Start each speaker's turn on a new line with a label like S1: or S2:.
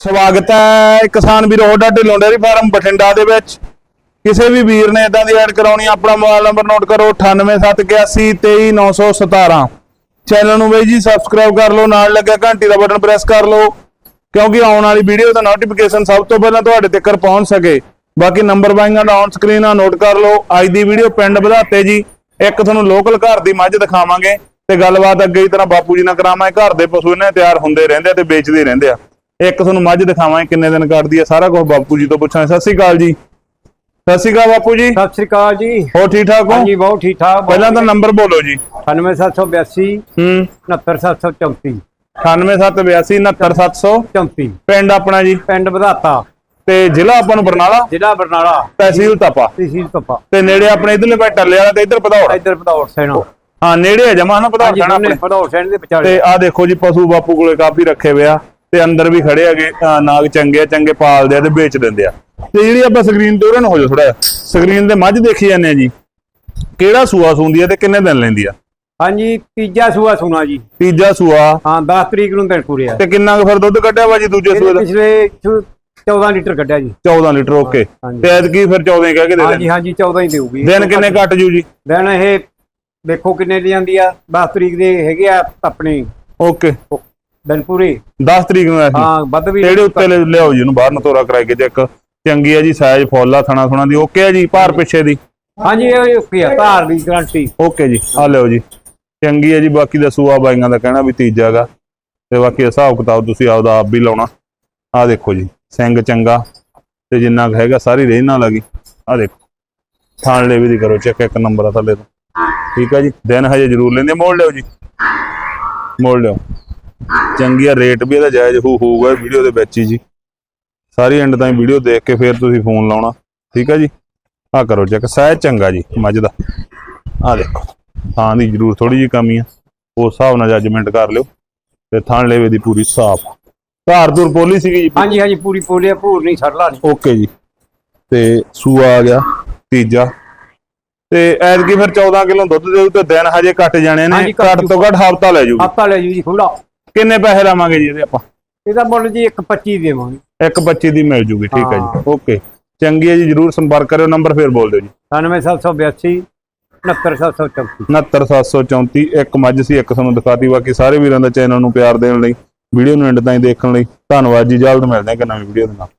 S1: ਸਵਾਗਤ ਹੈ ਕਿਸਾਨ ਵੀਰੋ ਹੋਡਾ ਢਿੱਲੋਂ ਡੇਅਰੀ ਫਾਰਮ ਬਠਿੰਡਾ ਦੇ ਵਿੱਚ। ਕਿਸੇ ਵੀ ਵੀਰ ਨੇ ਇਦਾਂ ਦੀ ਐਡ ਕਰਾਉਣੀ, ਆਪਣਾ ਮੋਬਾਈਲ ਨੰਬਰ ਨੋਟ ਕਰੋ 9871823917 ਚੈਨਲ ਨੂੰ ਬਈ ਜੀ ਸਬਸਕ੍ਰਾਈਬ ਕਰ ਲਓ, ਨਾਲ ਲੱਗਿਆ ਘੰਟੀ ਦਾ ਬਟਨ ਪ੍ਰੈਸ ਕਰ ਲਓ, ਕਿਉਂਕਿ ਆਉਣ ਵਾਲੀ ਵੀਡੀਓ ਦਾ ਨੋਟੀਫਿਕੇਸ਼ਨ ਸਭ ਤੋਂ ਪਹਿਲਾਂ ਤੁਹਾਡੇ ਤੱਕ ਪਹੁੰਚ ਸਕੇ। ਬਾਕੀ ਨੰਬਰ ਬਾਈਆਂ ਦਾ ਔਨ ਸਕਰੀਨ ਆ ਨੋਟ ਕਰ ਲਓ। ਅੱਜ ਦੀ ਵੀਡੀਓ ਪਿੰਡ ਵਧਾਤੇ ਜੀ। ਇੱਕ ਤੁਹਾਨੂੰ ਲੋਕਲ ਘਰ ਦੀ ਮੱਝ ਦਿਖਾਵਾਂਗੇ ਤੇ ਗੱਲਬਾਤ ਅੱਗੇ ਹੀ ਤਰ੍ਹਾਂ ਬਾਪੂ ਜੀ ਨਾਲ ਕਰਾਵਾਂਗੇ। ਘਰ ਦੇ ਪਸ਼ੂ ਇਹਨਾਂ ਤਿਆਰ ਹੁੰਦੇ ਰਹਿੰਦੇ ਆ ਤੇ ਵੇਚਦੇ ਰਹਿੰਦੇ ਆ। ਇੱਕ ਤੁਹਾਨੂੰ ਮੱਝ ਦਿਖਾਵਾਂਗੇ ਕਿੰਨੇ ਦਿਨ ਕੱਢਦੀ ਆ ਸਾਰਾ ਕੁਝ ਬਾਪੂ ਜੀ ਤੋਂ ਪੁੱਛਾਂਗੇ। ਸਤਿ ਸ਼੍ਰੀ ਅਕਾਲ ਜੀ। ਸਤਿ ਸ਼੍ਰੀ ਅਕਾਲ ਬਾਪੂ ਜੀ।
S2: ਸਤਿ ਸ੍ਰੀ ਅਕਾਲ ਜੀ।
S1: ਹੋ ਠੀਕ ਠਾਕ ਹੋ?
S2: ਹਾਂਜੀ ਬਹੁਤ ਠੀਕ ਠਾਕ।
S1: ਪਹਿਲਾਂ ਤਾਂ ਨੰਬਰ ਬੋਲੋ ਜੀ।
S2: 98782
S1: ਹੂੰ।
S2: 69734
S1: 98782
S2: 34
S1: ਪਿੰਡ ਆਪਣਾ ਜੀ।
S2: ਪਿੰਡ ਵਧਾਤਾ।
S1: ਤੇ ਜ਼ਿਲ੍ਹਾ ਆਪਾਂ ਨੂੰ ਬਰਨਾਲਾ?
S2: ਜ਼ਿਲ੍ਹਾ ਬਰਨਾਲਾ।
S1: ਤਹਿਸੀਲ ਤਪਾ
S2: ਤਹਿਸੀਲ ਤਪਾ
S1: ਤੇ ਨੇੜੇ ਆਪਣੇ ਇਧਰਲੇ ਪਾਸੇ ਟੱਲੇ ਵਾਲਾ ਤੇ ਇਧਰ ਪਧੌੜ
S2: ਇੱਧਰ ਭਦੌੜ ਸੈਣਾ।
S1: ਹਾਂ ਨੇੜੇ ਹੈ ਜਮਾ ਨਾ ਪਧੌੜ ਆਪਣੇ।
S2: ਸੈਣ ਦੇ ਵਿਚਾਲੇ।
S1: ਤੇ ਆ ਦੇਖੋ ਜੀ ਪਸ਼ੂ ਬਾਪੂ ਕੋਲੇ ਕਾਫੀ ਰੱਖੇ ਹੋਏ ਆ। ਤੇ ਅੰਦਰ ਵੀ ਖੜੇ ਹੈਗੇ ਨਾਗ ਚੰਗੇ ਚੰਗੇ ਪਾਲਦੇ ਆ ਤੇ ਵੇਚ ਦਿੰਦੇ ਆ। ਤੇ ਜਿਹੜੀ ਆਪਾਂ ਸਕਰੀਨ ਤੇ ਉਹਨਾਂ ਨੂੰ ਹੋ ਜਾ ਥੋੜਾ ਸਕਰੀਨ ਤੇ ਮੱਝ ਦੇਖੀ ਜਾਂਦੇ ਆ ਜੀ। ਕਿਹੜਾ ਸੂਆ ਸੂੰਦੀ ਆ ਤੇ ਕਿੰਨੇ ਦਿਨ ਲੈਂਦੀ ਆ?
S2: ਹਾਂਜੀ ਤੀਜਾ ਸੂਆ ਸੁਣਾ ਜੀ।
S1: ਤੀਜਾ ਸੂਆ।
S2: ਹਾਂ 10 ਤਰੀਕ ਨੂੰ ਦਿਨ ਪੂਰੇ ਆ।
S1: ਤੇ ਕਿੰਨਾ ਕੁ ਫਿਰ ਦੁੱਧ ਕੱਢਿਆ ਵਾ ਜੀ ਦੂਜੇ ਸੂਏ ਦਾ?
S2: ਪਿਛਲੇ ਛੋ- 14 ਲੀਟਰ ਕੱਢਿਆ ਜੀ।
S1: 14 ਲੀਟਰ ਓਕੇ। ਤੇ ਐਤਕੀ ਫਿਰ 14 ਹੀ ਕਹਿ ਕੇ ਦੇ
S2: ਹਾਂਜੀ ਹਾਂਜੀ 14 ਹੀ ਦੇਊਗੀ।
S1: ਦਿਨ ਕਿੰਨੇ ਕੱਟ ਜੂ ਜੀ?
S2: ਦਿਨ ਇਹ ਦੇਖੋ ਕਿੰਨੇ ਦੀ ਜਾਂਦੀ ਆ। 10 ਤਰੀਕ ਦੇ ਹੈਗੇ ਆ ਆਪਣੇ।
S1: ਓਕੇ।
S2: ਦਿਨ ਪੂਰੇ
S1: 10 ਤਰੀਕ ਨੂੰ ਐਸੀ
S2: ਹਾਂ ਵੱਧ ਵੀ
S1: ਜਿਹੜੇ ਉੱਤੇ ਲਿ- ਲਿਆਓ ਜੀ ਇਹਨੂੰ ਬਾਹਰ ਨੂੰ ਤੋਰਾ ਕਰਾਈ ਕੇ ਚੈੱਕ ਚੰਗੀ ਆ ਜੀ ਸਾਈਜ਼ ਫੁੱਲ ਆ ਥਣਾ ਥਣਾ ਦੀ। ਓਕੇ ਆ ਜੀ ਭਾਰ ਪਿੱਛੇ ਦੀ।
S2: ਹਾਂਜੀ ਇਹ ਓਕੇ ਆ ਧਾਰ ਦੀ ਗਰੰਟੀ
S1: ਓਕੇ ਜੀ ਆ ਲਿਓ ਜੀ। ਚੰਗੀ ਹੈ ਜੀ ਬਾਕੀ ਦਾ ਸੂਆ ਬਾਈਆਂ ਦਾ ਕਹਿਣਾ ਵੀ ਤੀਜਾ ਤੇ ਬਾਕੀ ਹਿਸਾਬ ਕਿਤਾਬ ਤੁਸੀਂ ਆਪਦਾ ਆਪ ਵੀ ਲਾਉਣਾ। ਆ ਦੇਖੋ ਜੀ ਸਿੰਘ ਚੰਗਾ ਤੇ ਜਿੰਨਾ ਕੁ ਹੈਗਾ ਸਾਰੀ ਰੇਹ ਨਾਲ ਲੱਗੀ ਆ ਦੇਖੋ ਥਾਣ ਲੈ ਵੀ ਦੀ ਕਰੋ ਚੈੱਕ ਇੱਕ ਨੰਬਰ ਆ ਥੱਲੇ ਤੋਂ। ਠੀਕ ਹੈ ਜੀ ਦਿਨ ਹਜੇ ਜ਼ਰੂਰ ਲੈਂਦੇ ਆ, ਮੋੜ ਲਿਓ ਜੀ। ਮੋੜ ਲਿਓ ਚੰਗੀ ਆ ਰੇਟ ਵੀ ਇਹਦਾ ਜਾਇਜ਼ ਹੋ ਹੋਊਗਾ ਵੀਡੀਓ ਦੇ ਵਿੱਚ ਹੀ ਜੀ। ਸਾਰੀ ਐਂਡ ਤਾਈਂ ਵੀਡੀਓ ਦੇਖ ਕੇ ਫਿਰ ਤੁਸੀਂ ਫੋਨ ਲਾਉਣਾ। ਠੀਕ ਹੈ ਜੀ? ਆ ਕਰੋ ਚੈੱਕ ਸਾਇਜ਼ ਚੰਗਾ ਜੀ ਮੱਝ ਦਾ। ਆ ਦੇਖੋ ਥਾਂ ਦੀ ਜ਼ਰੂਰ ਥੋੜੀ ਜਿਹੀ ਕਮੀ ਆ। ਉਸ ਹਿਸਾਬ ਨਾਲ ਜੱਜਮੈਂਟ ਕਰ ਲਿਓ ਤੇ ਥਾਂ ਲੈਵੇ ਦੀ ਪੂਰੀ ਸਾਫ਼। ਧਾਰ ਧੁਰ ਪੋਲੀ ਸੀਗੀ ਜੀ?
S2: ਹਾਂਜੀ ਹਾਂਜੀ ਪੂਰੀ ਪੋਲੀ ਭੂਰ ਨਹੀਂ ਛੱਡਲਾ ਨਹੀਂ
S1: ਓਕੇ ਜੀ। ਤੇ ਸੂਆ ਆ ਗਿਆ ਤੀਜਾ। ਤੇ ਐਤਕੀ ਫਿਰ 14 ਕਿਲੋ ਦੁੱਧ ਦੇ ਤੇ ਦਿਨ ਹਜੇ ਘਟ ਜਾਣੇ ਨੇ
S2: ਹਾਂਜੀ, ਘੱਟ
S1: ਘੱਟ ਤੋਂ ਘੱਟ ਹਫਤਾ ਲੈ ਜੂਗੀ।
S2: ਹਫਤਾ ਲੈ ਜੂ ਜੀ ਖੁੱਲਾ
S1: ਕਿੰਨੇ ਪੈਸੇ ਲਾਵਾਂਗੇ ਜੀ ਇਹਦੇ ਆਪਾਂ?
S2: ਇਹਦਾ ਮੁੱਲ ਜੀ 125 ਦੇਵਾਂਗੇ।
S1: 125 ਦੀ ਮਿਲ ਜੂਗੀ ਠੀਕ ਹੈ ਜੀ। ਓਕੇ। ਚੰਗੀ ਹੈ ਜੀ ਜਰੂਰ ਸੰਪਰਕ ਕਰਿਓ ਨੰਬਰ ਫੇਰ ਬੋਲ ਦਿਓ ਜੀ।
S2: 97782 69734
S1: 69734 ਇੱਕ ਮੱਝ ਸੀ ਇੱਕ ਤੁਹਾਨੂੰ ਦਿਖਾਤੀ। ਬਾਕੀ ਸਾਰੇ ਵੀਰਾਂ ਦਾ ਚੈਨਲ ਨੂੰ ਪਿਆਰ ਦੇਣ ਲਈ ਵੀਡੀਓ ਨੂੰ ਐਂਡ ਤਾਈਂ ਦੇਖਣ ਲਈ ਧੰਨਵਾਦ ਜੀ। ਜਲਦ ਮਿਲਦੇ ਹਾਂ ਇੱਕ ਨਵੀਂ ਵੀਡੀਓ ਦੇ ਨਾਲ।